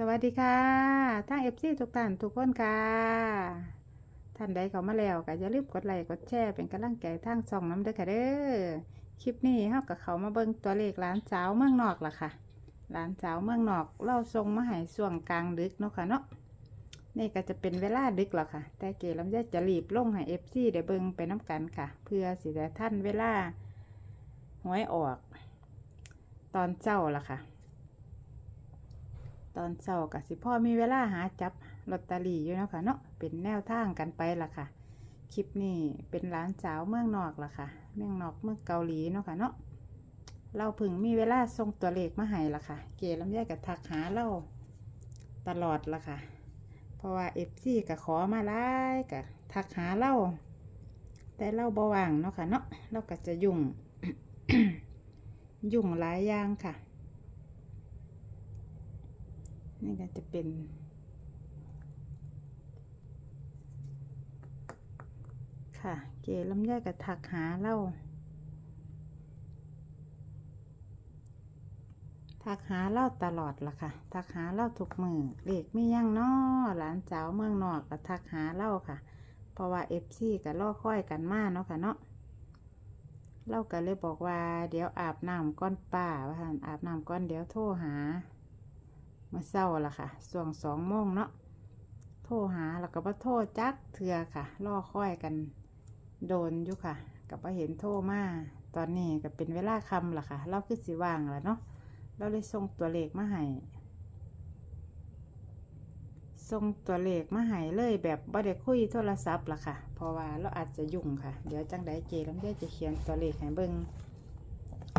สวัสดีค่ะทั้งเอฟซีทุกท่านทุกคนค่ะ ท่านใดเข้ามาแล้วก็อย่าลืมกดไลค์กดแชร์เป็นกำลังใจทางช่องน้ำเด้อค่ะเด้อคลิปนี้เฮากับเขามาเบิ่งตัวเลขหลานสาวเมืองนอกล่ะค่ะหลานสาวเมืองนอกเราส่งมาให้ช่วงกลางดึกเนาะค่ะเนาะนี่ก็จะเป็นเวลาดึกแล้วค่ะ แต่เกลำไยจะรีบลงให้เอฟซีได้เบิ่งไปน้ำกันค่ะ เพื่อสิได้ท่านเวลาหวยออก ตอนเจ้าล่ะค่ะ ตอนเช้ากับสิพ่อมีเวลาหาจับลอตเตอรี่อยู่เนาะค่ะเนาะเป็นแนวทางกันไปล่ะค่ะ คลิปนี้เป็นร้านสาวเมืองนอกล่ะค่ะ เมืองนอกเมืองเกาหลีเนาะค่ะเนาะเราพึ่งมีเวลาส่งตัวเลขมาให้ล่ะค่ะ เกลำไยกับทักหาเราตลอดล่ะค่ะ เพราะว่าเอฟซีกับขอมาไล่กับทักหาเราแต่เราบ่ว่างเนาะค่ะเนาะเราก็จะยุ่ง ยุ่งหลายอย่างค่ะ นี่ก็จะเป็น ค่ะ เกลำไยกับถักหาเล่าทักหาเล่าตลอดล่ะค่ะทักหาเล่าทุกมือเด็กไม่ยั่งนอหลานสาวเมืองนอกกับทักหาเล่าค่ะ เพราะว่าเอฟซีกับล่อค่อยกันมาเนาะค่ะเนาะเล่ากันเลยบอกว่า เดี๋ยวอาบน้ำก้อนป่าว่าอาบน้ำก้อนเดี๋ยวโทรหา มื่อเศร้าละค่ะส่วงสองโมงเนาะโทรหาแล้วก็บ่โทรจักเถื่อค่ะล่อค่อยกันโดนอยู่ค่ะกับเห็นโทรมาตอนนี้ก็เป็นเวลาคำละค่ะ เราคือสิว่างแล้วเนาะเราเลยส่งตัวเลขมาให้ส่งตัวเลขมาให้เลยแบบบ่ได้คุยโทรศัพท์ละค่ะ เพราะว่าเราอาจจะยุ่งค่ะ เดี๋ยวจังไดเจลำไยจะเขียนตัวเลขให้เบิ่ง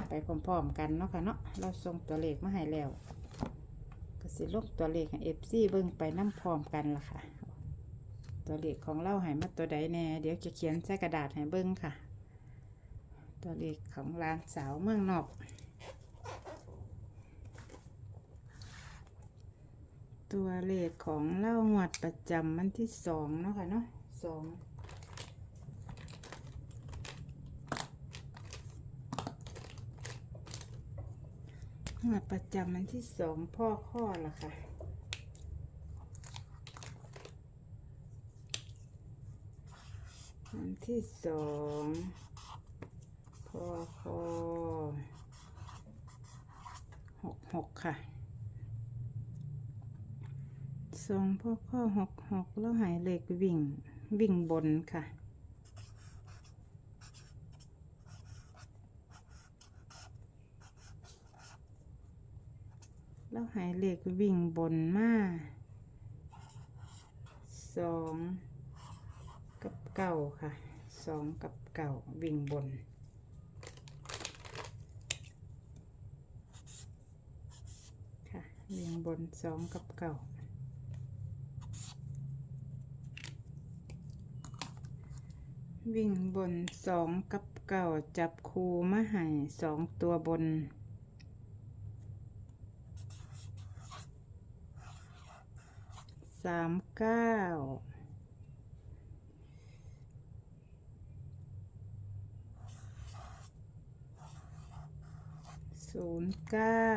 ไปพร้อมๆกันเนาะค่ะเนาะเราส่งตัวเลขมาให้แล้ว สิลงตัวเลขให้เอฟซีเบิ่งไปน้ำพร้อมกันล่ะค่ะ ตัวเลขของเราให้มาตัวใดแน่เดี๋ยวจะเขียนใส่กระดาษให้เบิ่งค่ะ ตัวเลขของร้านสาวเมืองนอก ตัวเลขของเล่าหวดประจำวันที่สองเนาะค่ะเนาะสอง หวดประจำวันที่สองพ่อข้อละค่ะ วันที่สองพ่อข้อหกหกค่ะสองพ่อข้อหกหกแล้วหายเหลขวิ่งวิ่งบนค่ะ แล้วหายเหลขวิ่งบนมาสองกับเก่าค่ะสองกับเก่าวิ่งบน ค่ะวิ่งบนสองกับเก่าวิ่งบนสองกับเก่าจับคูมาให้สองตัวบน สามเก้าศูนย์เก้า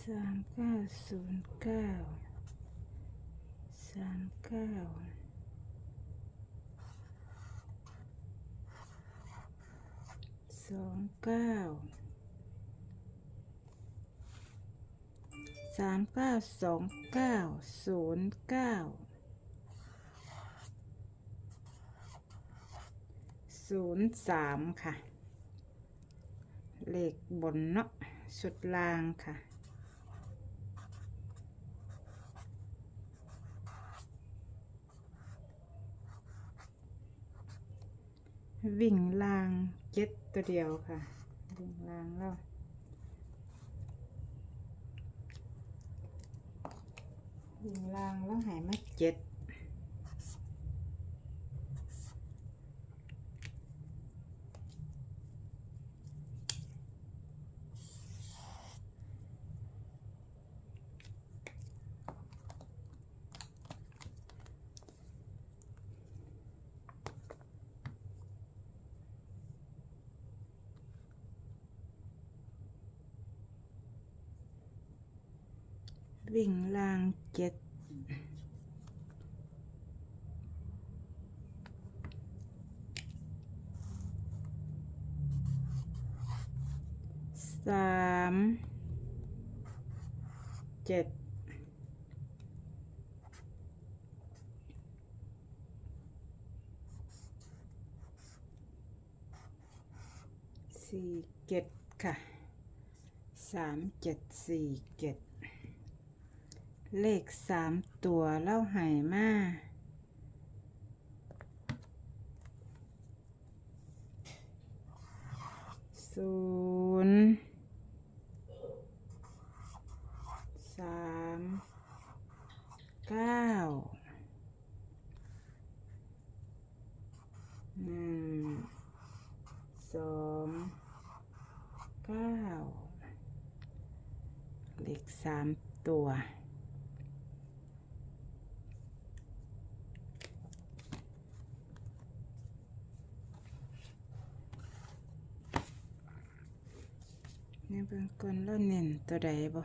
สามเก้าศูนย์เก้าสามเก้า สองเก้าสามเก้าสองเก้าศูนย์เก้าศูนย์สามค่ะ เลขบนเนาะสุดล่างค่ะวิ่งลาง เจ็ดตัวเดียวค่ะดึงล้างแล้วดึงล้างแล้วหายมาเจ็ด วิ่งลางเจ็ดสามเจ็ดสี่เจ็ดค่ะสามเจ็ดสี่เจ็ด เลขสามตัวเล่าหายมาศูนย์สามเก้าหนึ่งสองเก้าเลขสามตัว ในเบื้องต้นเราเน้นตัวใดบ่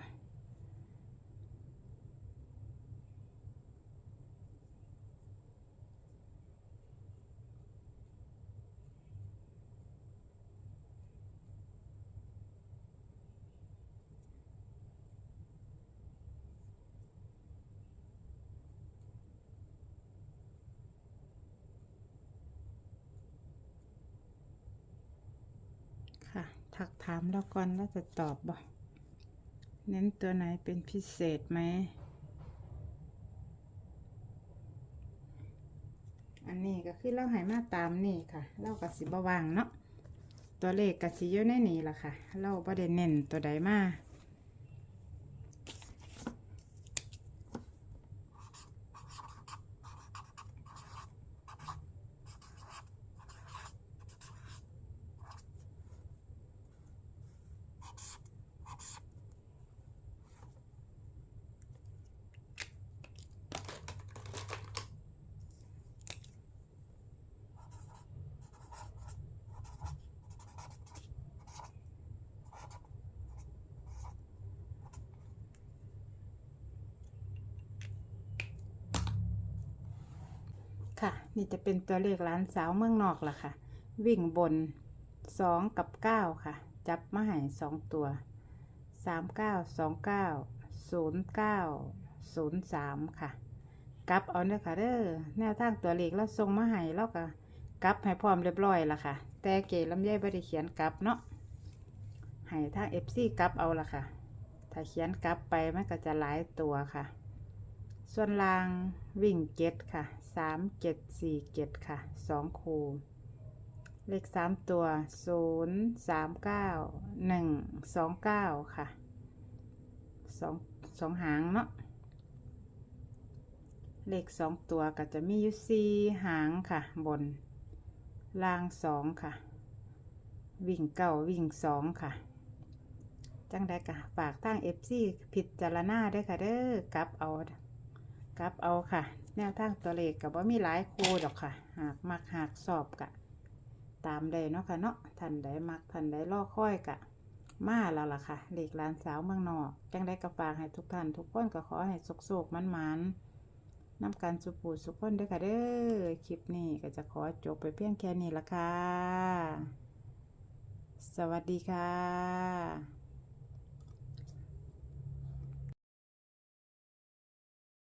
ค่ะ ทักถามแล้วก่อนแล้วจะตอบบ่เน้นตัวไหนเป็นพิเศษไหม อันนี้ก็คือเราหายมาตามนี่ค่ะ เรากับสิบวางเนาะ ตัวเลขกับสิอยู่ในนี่ล่ะค่ะ เราประเด็นเน้นตัวใดมา ค่ะ นี่จะเป็นตัวเลขร้านสาวเมืองนอกล่ะค่ะ วิ่งบนสองกับเก้าค่ะ จับมาให้สองตัวสามเก้าสองเก้าศูนย์เก้าศูนย์สามค่ะกลับเอาเด้อค่ะเด้อแนวทางตัวเลขแล้วส่งมาให้แล้วก็กลับให้พร้อมเรียบร้อยละค่ะ แต่เก๋ลำไยไม่ได้เขียนกลับเนาะให้ทางเอฟซีกลับเอาละค่ะ ถ้าเขียนกลับไปมันก็จะหลายตัวค่ะ ส่วนรางวิ่งเจ็ดค่ะ สามเจ็ดสี่เจ็ดค่ะสองคูเลขสามตัวศูนย์สามเก้าหนึ่งสองเก้าค่ะสองสองหางเนาะเลขสองตัวก็จะมีอยู่สี่หางค่ะ บนล่างสองค่ะ วิ่งเก้าวิ่งสองค่ะ จังได้กะฝากทางเอฟซีพิจารณาด้วยค่ะเด้อกลับเอา กลับเอาค่ะ แนวทางตัวเลขกับว่ามีหลายคูดอกค่ะ หากมักหากสอบกะ ตามใดเนาะค่ะเนาะทันใดมักทันใดล่อค่อยกะ มาแล้วล่ะค่ะเลขหลานสาวเมืองนอก จังได้กระฝากให้ทุกท่านทุกคนก็ขอให้สุกโศกมันมันๆนำการสุปูสุกคนเด้วยค่ะเด้อ คลิปนี้ก็จะขอจบไปเพียงแค่นี้ละค่ะ สวัสดีค่ะ